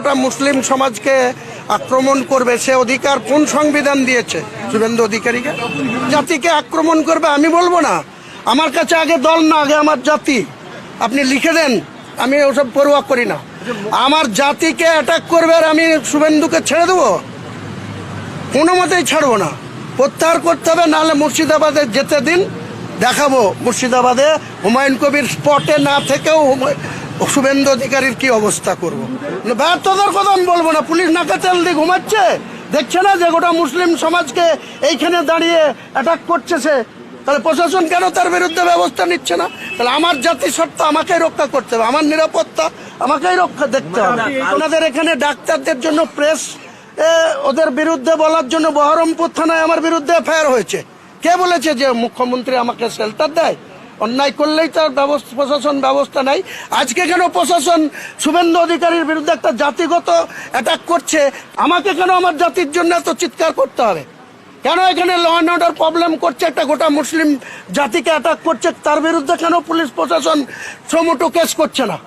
গোটা মুসলিম সমাজকে আক্রমণ করবে, সে অধিকার কোন সংবিধান দিয়েছে? শুভেন্দু অধিকারীকে? জাতিকে আক্রমণ করবে, আমি বলব না। আমার কাছে আগে দল না, আগে আমার জাতি। আপনি লিখে দেন, আমি ওসব পরোয়া করি না। আমার জাতিকে অ্যাটাক করবে আর আমি শুভেন্দুকে ছেড়ে দেবো? কোনো মতেই ছাড়বো না। প্রত্যাহার করতে হবে, নাহলে মুর্শিদাবাদে যেতে দিন, দেখাবো। মুর্শিদাবাদে হুমায়ুন কবির স্পটে না থেকেও শুভেন্দু অধিকারীর কি অবস্থা করব? ব্যর্থতার কথা আমি বলব না। পুলিশ নাকা তেল দিয়ে ঘুমাচ্ছে। দেখছে না যে গোটা মুসলিম সমাজকে এইখানে দাঁড়িয়ে অ্যাটাক করছে সে? তাহলে প্রশাসন কেন তার বিরুদ্ধে ব্যবস্থা নিচ্ছে না? তাহলে আমার জাতি সত্তা আমাকেই রক্ষা করতে হবে। আমার নিরাপত্তা আমাকেই রক্ষা দেখতে হবে। ওনাদের এখানে ডাক্তারদের জন্য প্রেস ওদের বিরুদ্ধে বলার জন্য বহরমপুর থানায় আমার বিরুদ্ধে এফআইআর হয়েছে। কে বলেছে যে মুখ্যমন্ত্রী আমাকে শেল্টার দেয়? অন্যায় করলেই তার ব্যবস্থা, প্রশাসন ব্যবস্থা নাই। আজকে কেন প্রশাসন শুভেন্দু অধিকারীর বিরুদ্ধে একটা জাতিগত অ্যাটাক করছে? আমাকে কেন আমার জাতির জন্য এত চিৎকার করতে হবে? কেন এখানে ল অ্যান্ড অর্ডার প্রবলেম করছে? একটা গোটা মুসলিম জাতিকে অ্যাটাক করছে? তার বিরুদ্ধে কেন পুলিশ, প্রশাসন শ্রমটো কেস করছে না?